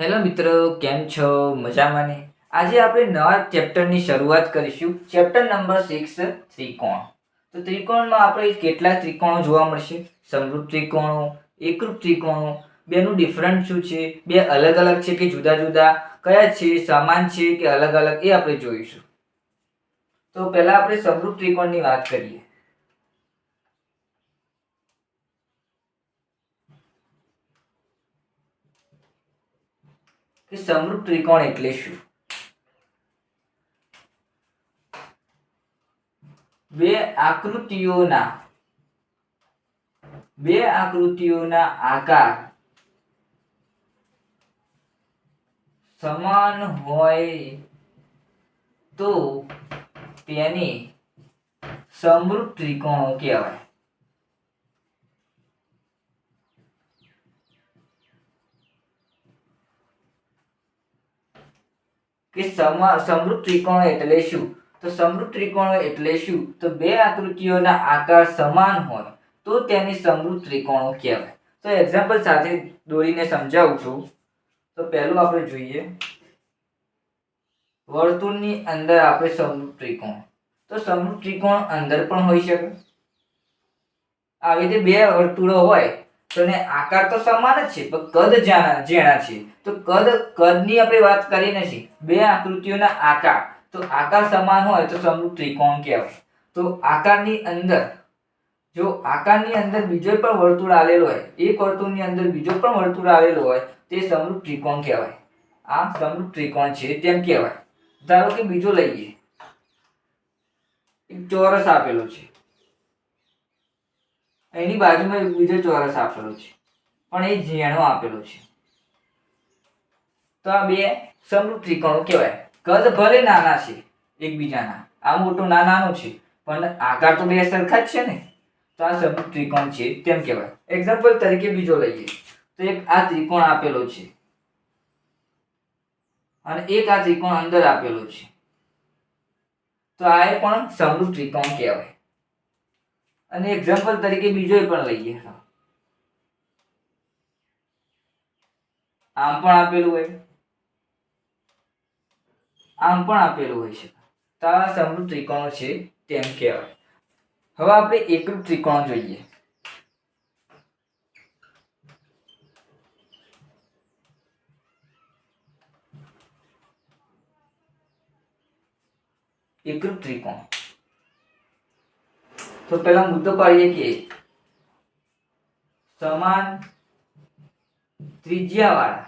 Hello મિત્રો, કેમ છો? મજામાં ને? આજે આપણે નવા ચેપ્ટરની શરૂઆત કરીશું. ચેપ્ટર નંબર સિક્સ ત્રિકોણ. તો ત્રિકોણમાં આપણે કેટલા ત્રિકોણો જોવા મળશે? સમરૂપ ત્રિકોણો, એકરૂપ ત્રિકોણો, બેનું ડિફરન્ટ શું છે? બે અલગ અલગ છે કે જુદા જુદા? કયા છે? સમાન છે કે અલગ અલગ? એ આપણે જોઈશું. તો પહેલાં આપણે સમરૂપ ત્રિકોણની વાત કરીએ. કે સમરૂપ ત્રિકોણ એટલે શું? બે આકૃતિઓના બે આકૃતિઓના આકાર સમાન હોય તો તેને સમરૂપ ત્રિકોણો કહેવાય. કે સમા સમરૂપ ત્રિકોણ એટલે શું? તો સમૃદ્ધ ત્રિકોણ એટલે શું? તો બે આકૃતિઓના આકાર સમાન હોય તો તેને સમૃદ્ધ ત્રિકોણો કહેવાય. તો એક્ઝામ્પલ સાથે દોરીને સમજાવું છું. તો પહેલું આપણે જોઈએ. વર્તુળની અંદર આપણે સમૃદ્ધ ત્રિકોણ. તો સમૃદ્ધ ત્રિકોણ અંદર પણ હોઈ શકે. આવી રીતે બે વર્તુળો હોય તો આકાર તો સમાન જ છે, પણ કદ જાણા જેણા છે. તો કદ, કદની આપણે વાત કરી નથી. બે આકૃતિઓના આકાર. તો આકાર સમાન હોય તો સમરૂપ ત્રિકોણ કહેવાય. તો આકારની અંદર, જો આકારની અંદર બીજો પણ વર્તુળ આવેલો હોય, એક વર્તુળની અંદર બીજો પણ વર્તુળ આવેલો હોય, તે સમરૂપ ત્રિકોણ કહેવાય. આ સમરૂપ ત્રિકોણ છે તેમ કહેવાય. ધારો કે બીજો લઈએ. એક ચોરસ આપેલો છે. એની બાજુમાં એક બીજો ચોરસ આપેલો છે. પણ એ ઝીણો આપેલો છે. તો આ બે સમરૂપ ત્રિકોણો કહેવાય. કદ ભલે નાના છે, એકબીજાના. આ મોટું ના નાનો છે, પણ આકાર તો બે સરખા જ છે ને. તો આ સમરૂપ ત્રિકોણ છે, તેમ કહેવાય. એક્ઝામ્પલ તરીકે બીજો લઈએ. તો એક આ ત્રિકોણ આપેલો છે. અને એક આ ત્રિકોણ અંદર આપેલો છે. તો આ પણ સમરૂપ ત્રિકોણ કહેવાય. અને એક્ઝામ્પલ તરીકે બીજો પણ લઈએ. આમ પણ આપેલું હોય. આમ પણ આપેલું હોય છે. તો આ સમરૂપ ત્રિકોણ છે તેમ કહેવાય. હવે આપણે એકરૂપ ત્રિકોણ જોઈએ. એકરૂપ ત્રિકોણ. તો પહેલા મુદ્દો પાડીએ કે સમાન ત્રિજ્યાવાળા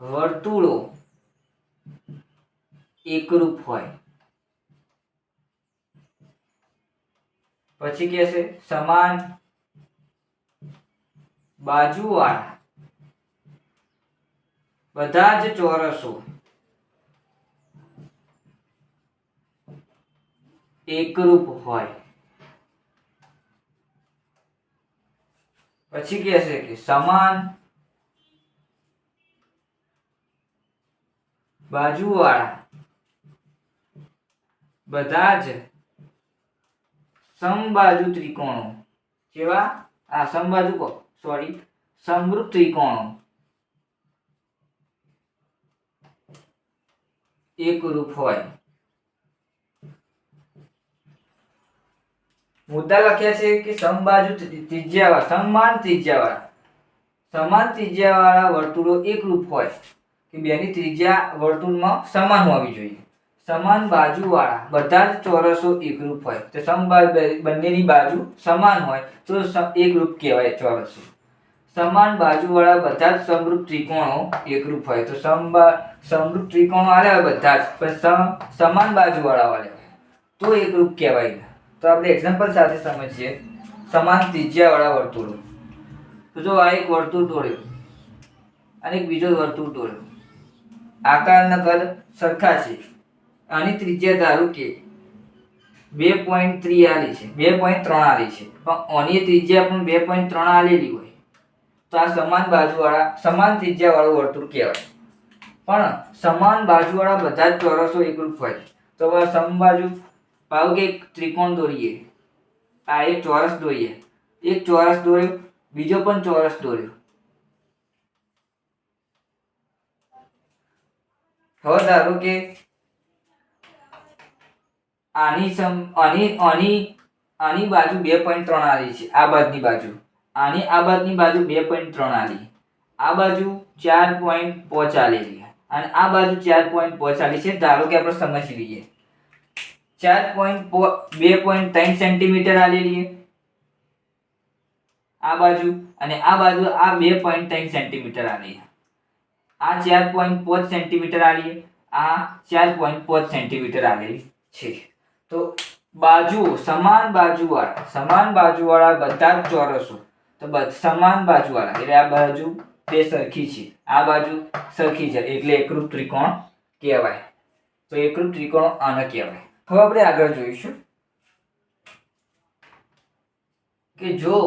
વર્તુળો એકરૂપ હોય. પછી કે છે સમાન બાજુવાળા. બધા જ ચોરસો એકરૂપ હોય પછી કહે છે કે સમાન બાજુવાળા બધા જ સમબાજુ ત્રિકોણો કેવા આ સમબાજુ કો સોરી સમરૂપ ત્રિકોણો. એકરૂપ હોય. મુદ્દા લખ્યા છે કે સમબાજુ ત્રિ- ત્રિજ્યાવાળા, સમાન ત્રિજ્યાવાળા. સમાન ત્રિજ્યાવાળા વર્તુળો એકરૂપ હોય કે બેની ત્રિજ્યા વર્તુળમાં સમાન હોવી જોઈએ. સમાન બાજુવાળા બધા જ ચોરસો એકરૂપ હોય. તો સમબાજુ બંનેની બાજુ સમાન હોય તો એકરૂપ કહેવાય ચોરસો. સમાન બાજુવાળા બધા જ સમરૂપ ત્રિકોણો એકરૂપ હોય. તો સમબા સમરૂપ ત્રિકોણો હોય બધા જ, પણ સમ- સમાન બાજુવાળા વાળા તો એકરૂપ કહેવાય. તો આપણે એક્ઝામ્પલ સાથે સમજીએ. સમાન ત્રિજ્યાવાળા વર્તુળો. તો જો આ એક વર્તુળ દોર્યું અને એક બીજો વર્તુળ દોર્યો. આકારના કદ સરખા છે. આની ત્રિજ્યા ધારો કે બે પોઈન્ટ ત્રી આલી છે. બે પોઈન્ટ ત્રણ આલી છે. પણ આની ત્રિજ્યા પણ બે પોઈન્ટ ત્રણ આલેલી હોય. તો આ સમાન બાજુવાળા, સમાન ત્રિજ્યાવાળું વર્તુળ કહેવાય. પણ સમાન બાજુવાળા બધા જ ચોરસો એકરૂપ હોય. તો આ સમબાજુ ભાવ કે એક ત્રિકોણ દોરીએ. આ એક ચોરસ દોરીએ. એક ચોરસ દોર્યો, બીજો પણ ચોરસ દોર્યો. હવે ધારો કે આની સમ, આની આની આની બાજુ બે પોઈન્ટ ત્રણ આલી છે, આ બાજુની બાજુ. આની, આ બાજુની બાજુ બે પોઈન્ટ ત્રણ આલી આ બાજુ ચાર પોઈન્ટ પાંચ છે અને આ બાજુ ચાર પોઈન્ટ પાંચ છે, ધારો કે આપણે સમજી લઈએ. ચાર પોઈન્ટ બે પોઈન્ટ ત્રણ સેન્ટીમીટર આલેલી આ બાજુ અને આ બાજુ આ બે પોઈન્ટ ત્રણ સેન્ટીમીટર આલી આ ચાર પોઈન્ટ પાંચ સેન્ટીમીટર આલી આ ચાર પોઈન્ટ પાંચ સેન્ટીમીટર આલેલી છે. તો બાજુ સમાન બાજુવાળા સમાન બાજુવાળા બધા જ ચોરસો. તો સમાન બાજુવાળા, એટલે આ બાજુ બે સરખી છે. આ બાજુ સરખી છે, એટલે એકરૂપ ત્રિકોણ કહેવાય. તો એકરૂપ ત્રિકોણ આને કહેવાય. હવે આપણે આગળ જોઈશું કે જો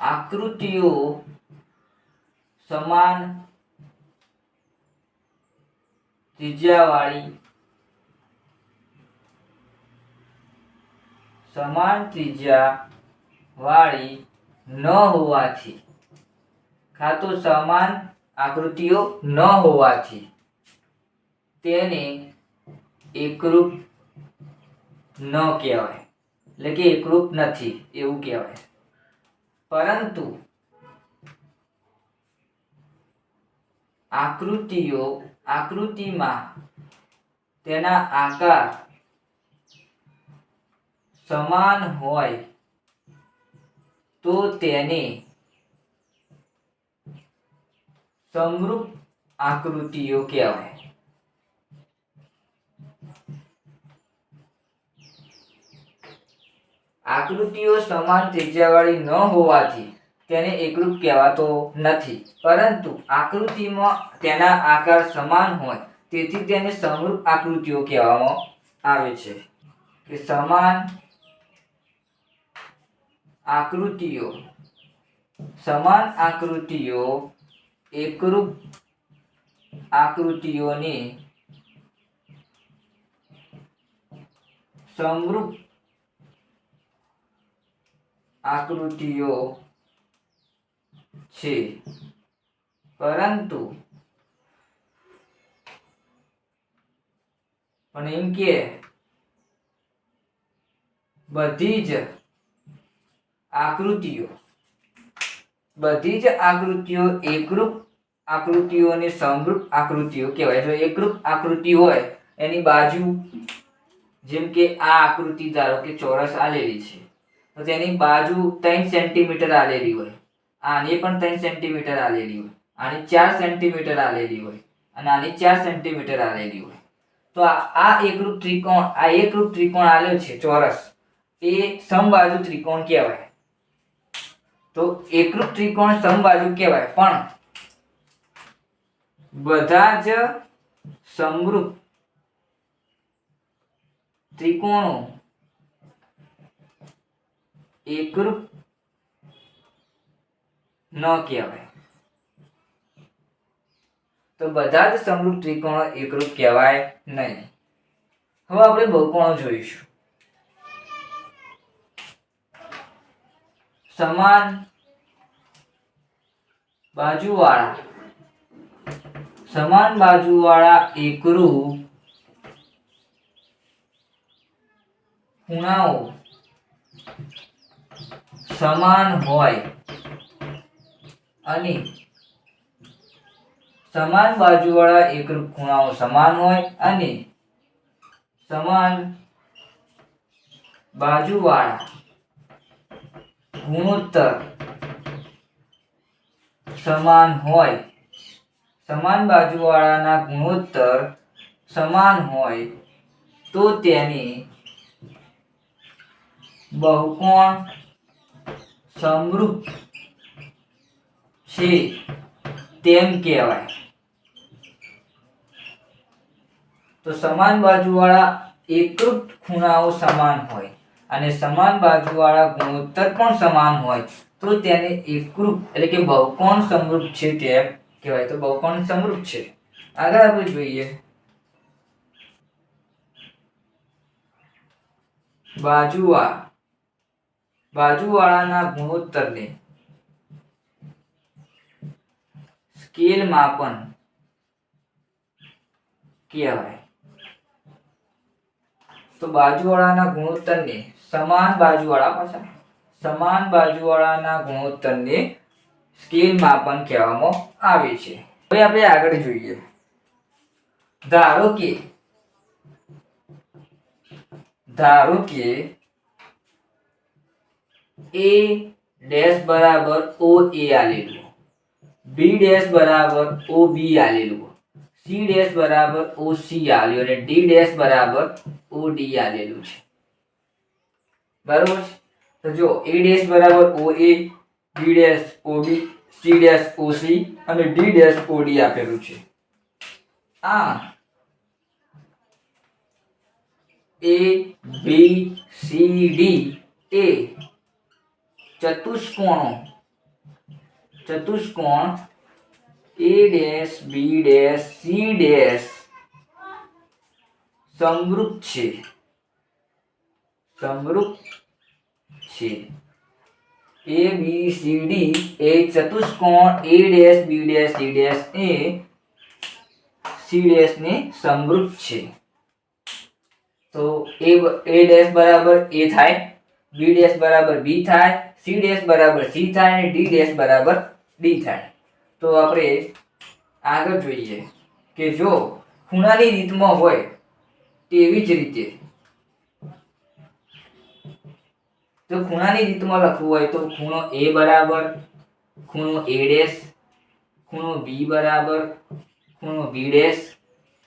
આકૃતિઓ સમાન ત્રિજ્યાવાળી સમાન ત્રિજ્યા વાળી ન હોવાથી કાં તો સમાન આકૃતિઓ ન હોવાથી તેને એકરૂપ ન કહેવાય. એટલે કે એકરૂપ નથી, એવું કહેવાય. પરંતુ આકૃતિઓ આકૃતિમાં તેના આકાર સમાન હોય તો તેને સમરૂપ આકૃતિઓ કહેવાય. આકૃતિઓ સમાન ત્રિજ્યાવાળી ન હોવાથી તેને એકરૂપ કહેવાતો નથી. પરંતુ આકૃતિમાં તેના આકાર સમાન હોય, તેથી તેને સમરૂપ આકૃતિઓ કહેવામાં આવે છે. કે સમાન આકૃતિઓ સમાન આકૃતિઓ એકરૂપ આકૃતિઓને સમરૂપ આકૃતિઓ છે. પરંતુ પણ એમ કે બધી જ આકૃતિઓ બધી જ આકૃતિઓ એકરૂપ આકૃતિઓને સમરૂપ આકૃતિઓ કહેવાય. જો એકરૂપ આકૃતિ હોય, એની બાજુ જેમ કે આ આકૃતિ ધારો કે ચોરસ આલેલી છે, તો તેની બાજુ ત્રણ સેન્ટીમીટર આલેલી હોય. આની પણ ત્રણ સેન્ટીમીટર આલેલી હોય. આની ચાર સેન્ટીમીટર આલેલી હોય અને આની ચાર સેન્ટીમીટર આલેલી હોય. તો આ એકરૂપ ત્રિકોણ, આ એકરૂપ ત્રિકોણ આલ્યો છે ચોરસ. એ સમબાજુ ત્રિકોણ કહેવાય. તો એકરૂપ ત્રિકોણ સમબાજુ કહેવાય. પણ બધા જ સમરૂપ ત્રિકોણો એકરૂપ ન કહેવાય. તો બધા જ સમરૂપ ત્રિકોણો એકરૂપ કહેવાય નહીં. હવે આપણે બહુકોણો જોઈશું. સમાન બાજુવાળા. સમાન બાજુવાળા એકરૂપ ખૂણાઓ સમાન હોય અને સમાન બાજુવાળા એકરૂપ ખૂણાઓ સમાન હોય અને સમાન બાજુવાળા ગુણોત્તર. સમાન હોય. સમાન બાજુવાળાના ગુણોત્તર સમાન હોય તો તેને બહુકોણ સમરૂપ છે તેમ કહેવાય. તો સમાન બાજુવાળા એકરૂપ ખૂણાઓ સમાન હોય. અને સમાન બાજુવાળા ગુણોત્તર પણ સમાન હોય, તો તેને એકરૂપ એટલે કે બહુકોણ સમરૂપ છે તેમ કહેવાય. તો બહુકોણ સમરૂપ છે. આગળ આપણે જોઈએ. બાજુવા, બાજુવાળાના ગુણોત્તરને સ્કેલ માપન કહેવાય. તો બાજુવાળાના ગુણોત્તરને સમાન બાજુવાળા પાછા. સમાન બાજુવાળાના ગુણોત્તરને સ્કેલ માપન કહેવામાં આવે છે. હવે આપણે આગળ જોઈએ. ધારો કે ધારો કે એ ડેશ બરાબર ઓ એ આલેલું બી ડેશ બરાબર ઓ બી આલેલું સી ડેશ બરાબર ઓ સી આલ્યું અને ડી ડેશ બરાબર ઓ ડી આલેલું છે. બરાબર તો જો એ ડેશ બરાબર O A B dash O B C dash O C અને ડી ડેશ ઓ ડી આપેલું છે. આ એ બી સી ડી એ ચતુષ્કોણો, ચતુષ્કોણ A dash B dash C dash સમૃદ્ધ છે. સમરૂપ છે. એ બી સી ડી એ ચતુષ્કોણ A dash B dash C dash A C dash ને સમરૂપ છે. તો એ એ ડેશ બરાબર એ થાય બી ડેશ બરાબર બી થાય સી ડેશ બરાબર સી થાય અને ડી ડેશ બરાબર ડી થાય. તો આપણે આગળ જોઈએ કે જો ખૂણાની રીતમાં હોય તેવી જ રીતે તો ખૂણાની રીતમાં લખવું હોય તો ખૂણો એ બરાબર, ખૂણો એ ડેશ, ખૂણો બી બરાબર, ખૂણો બી ડેશ,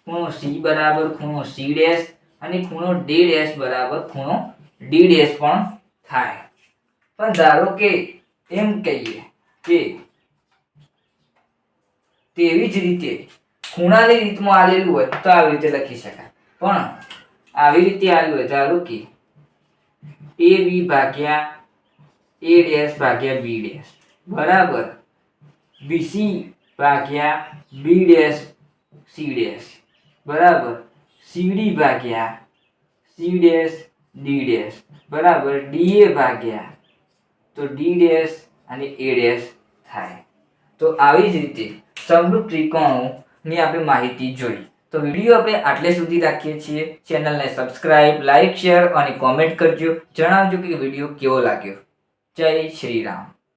ખૂણો સી બરાબર, ખૂણો સી ડેશ અને ખૂણો ડી ડેશ બરાબર, ખૂણો ડી ડેશ પણ થાય. પણ ધારો કે એમ કહીએ કે તેવી જ રીતે ખૂણાની રીતમાં આલેલું હોય તો આવી રીતે લખી શકાય. પણ આવી રીતે આવેલું હોય, ધારો કે એ બી ભાગ્યા એ ડેશ ભાગ્યા બી ડેશ. બરાબર? બીસી ભાગ્યા બી ડેશ સી ડેશ. બરાબર? સીડી ભાગ્યા સી ડેશ ડી ડેશ. બરાબર? ડીએ ભાગ્યા તો ડી ડેશ અને એ ડેશ થાય. તો આવી જ રીતે સમરૂપ ત્રિકોણની આપણે માહિતી જોઈ. તો વીડિયો આપણે આટલે સુધી રાખીએ છીએ. ચેનલને સબસ્ક્રાઇબ, લાઇક, શેર અને કોમેન્ટ કરજો. જણાવજો કે વીડિયો કેવો લાગ્યો. જય શ્રી રામ.